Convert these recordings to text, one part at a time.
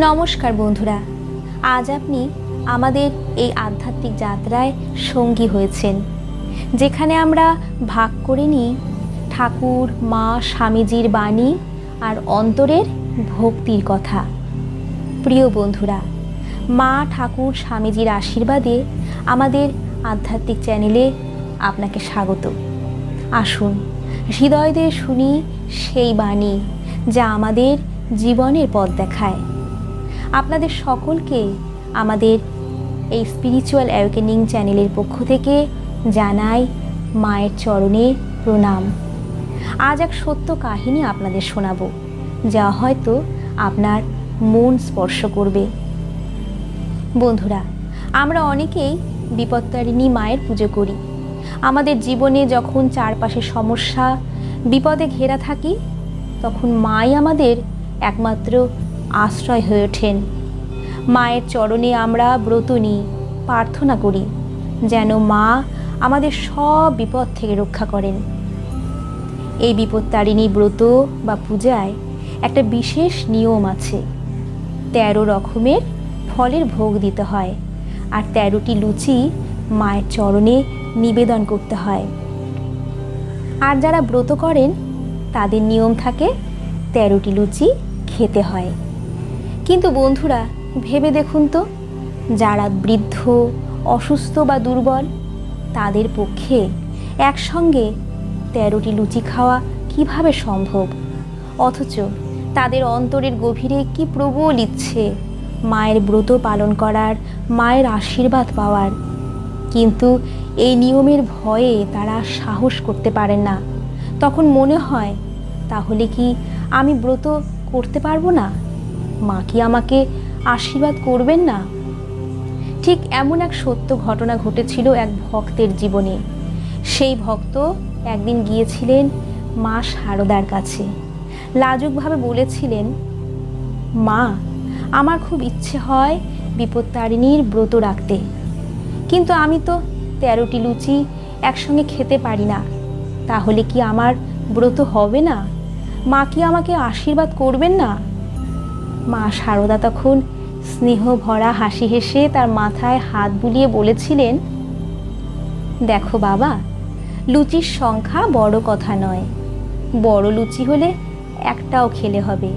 নমস্কার বন্ধুরা। আজ আপনি আমাদের এই আধ্যাত্মিক যাত্রায় সঙ্গী হয়েছেন, যেখানে আমরা ভাগ করে নিই ঠাকুর, মা, স্বামীজির বাণী আর অন্তরের ভক্তির কথা। প্রিয় বন্ধুরা, মা, ঠাকুর, স্বামীজির আশীর্বাদে আমাদের আধ্যাত্মিক চ্যানেলে আপনাকে স্বাগত। আসুন হৃদয় দিয়ে শুনি সেই বাণী যা আমাদের জীবনের পথ দেখায়। আপনাদের সকলকে আমাদের এই স্পিরিচুয়াল অ্যাওয়েকেনিং চ্যানেলের পক্ষ থেকে জানাই মায়ের চরণে প্রণাম। আজ এক সত্য কাহিনী আপনাদের শোনাবো, যা হয়তো আপনার মন স্পর্শ করবে। বন্ধুরা, আমরা অনেকেই বিপত্তারিণী মায়ের পুজো করি। আমাদের জীবনে যখন চারপাশে সমস্যা, বিপদে ঘেরা থাকি, তখন মাই আমাদের একমাত্র আশ্রয় হয়ে ওঠেন। মায়ের চরণে আমরা ব্রত নিই, প্রার্থনা করি, যেন মা আমাদের সব বিপদ থেকে রক্ষা করেন। এই বিপত্তারিণী ব্রত বা পূজায় একটা বিশেষ নিয়ম আছে। তেরো রকমের ফলের ভোগ দিতে হয়, আর তেরোটি লুচি মায়ের চরণে নিবেদন করতে হয়। আর যারা ব্রত করেন, তাদের নিয়ম থাকে, তেরোটি লুচি খেতে হয়। কিন্তু বন্ধুরা, ভেবে দেখুন তো, যারা বৃদ্ধ, অসুস্থ বা দুর্বল, তাদের পক্ষে একসঙ্গে তেরোটি লুচি খাওয়া কীভাবে সম্ভব? অথচ তাদের অন্তরের গভীরে কি প্রবল ইচ্ছে মায়ের ব্রত পালন করার, মায়ের আশীর্বাদ পাওয়ার? কিন্তু এই নিয়মের ভয়ে তারা সাহস করতে পারেন না। তখন মনে হয়, তাহলে কি আমি ব্রত করতে পারব না? মা কি আমাকে আশীর্বাদ করবেন না? ঠিক এমন এক সত্য ঘটনা ঘটেছিল এক ভক্তের জীবনে। সেই ভক্ত একদিন গিয়েছিলেন মা শারদার কাছে। লাজুকভাবে বলেছিলেন, মা, আমার খুব ইচ্ছে হয় বিপত্তারিণীর ব্রত রাখতে। কিন্তু আমি তো তেরোটি লুচি একসঙ্গে খেতে পারি না। তাহলে কি আমার ব্রত হবে না? মা কি আমাকে আশীর্বাদ করবেন না? মা সারদা তখন স্নেহ ভরা হাসি হেসে তার মাথায় হাত বুলিয়ে বলেছিলেন, দেখো বাবা, লুচির সংখ্যা বড় কথা নয়। বড় লুচি হলে একটাও খেলে হবে।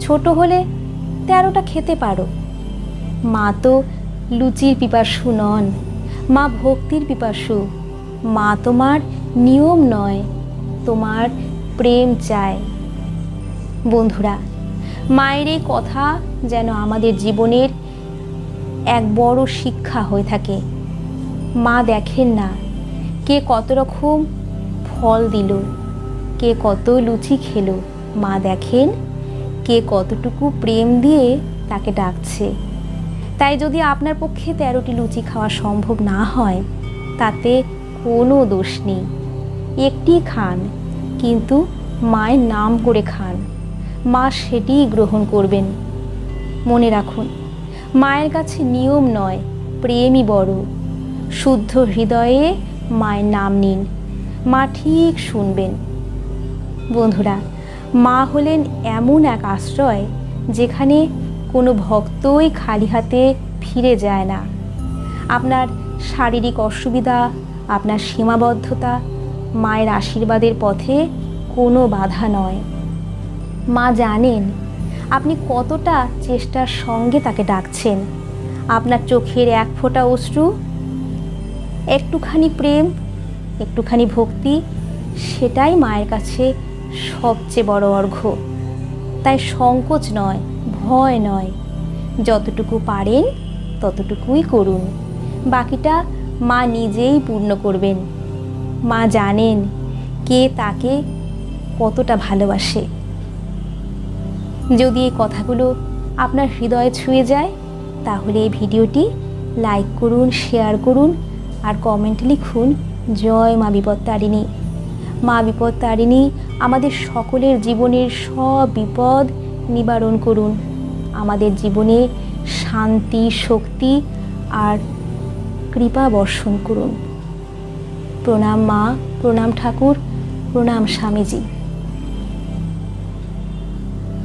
ছোট হলে তেরোটা খেতে পারো। মা তো লুচির পিপাসু নন, মা ভক্তির পিপাসু। মা তোমার নিয়ম নয়, তোমার প্রেম চায়। বন্ধুরা মায়ের এই কথা যেন আমাদের জীবনের এক বড় শিক্ষা হয়ে থাকে। মা দেখেন না কে কত রকম ফল দিল, কে কত লুচি খেলো। মা দেখেন কে কতটুকু প্রেম দিয়ে তাকে ডাকছে। তাই যদি আপনার পক্ষে তেরোটি লুচি খাওয়া সম্ভব না হয়, তাতে কোনো দোষ নেই। একটি খান, কিন্তু মায়ের নাম করে খান। মা সেটিই গ্রহণ করবেন। মনে রাখুন, মায়ের কাছে নিয়ম নয়, প্রেমই বড়। শুদ্ধ হৃদয়ে মায়ের নাম নিন, মা ঠিক শুনবেন। বন্ধুরা, মা হলেন এমন এক আশ্রয় যেখানে কোনো ভক্তই খালি হাতে ফিরে যায় না। আপনার শারীরিক অসুবিধা, আপনার সীমাবদ্ধতা মায়ের আশীর্বাদের পথে কোনো বাধা নয়। মা জানেন আপনি কতটা চেষ্টার সঙ্গে তাকে ডাকছেন। আপনার চোখের এক ফোঁটা অশ্রু, একটুখানি প্রেম, একটুখানি ভক্তি, সেটাই মায়ের কাছে সবচেয়ে বড় অর্ঘ্য তাই সংকোচ নয়, ভয় নয়। যতটুকু পারেন, ততটুকুই করুন। বাকিটা মা নিজেই পূর্ণ করবেন। মা জানেন কে তাকে কতটা ভালোবাসে। যদি এই কথাগুলো আপনার হৃদয়ে ছুঁয়ে যায়, তাহলে এই ভিডিওটি লাইক করুন, শেয়ার করুন আর কমেন্ট লিখুন, জয় মা বিপত্তারিণী। মা বিপত্তারিণী, আমাদের সকলের জীবনের সব বিপদ নিবারণ করুন। আমাদের জীবনে শান্তি, শক্তি আর কৃপা বর্ষণ করুন। প্রণাম মা, প্রণাম ঠাকুর, প্রণাম স্বামীজি।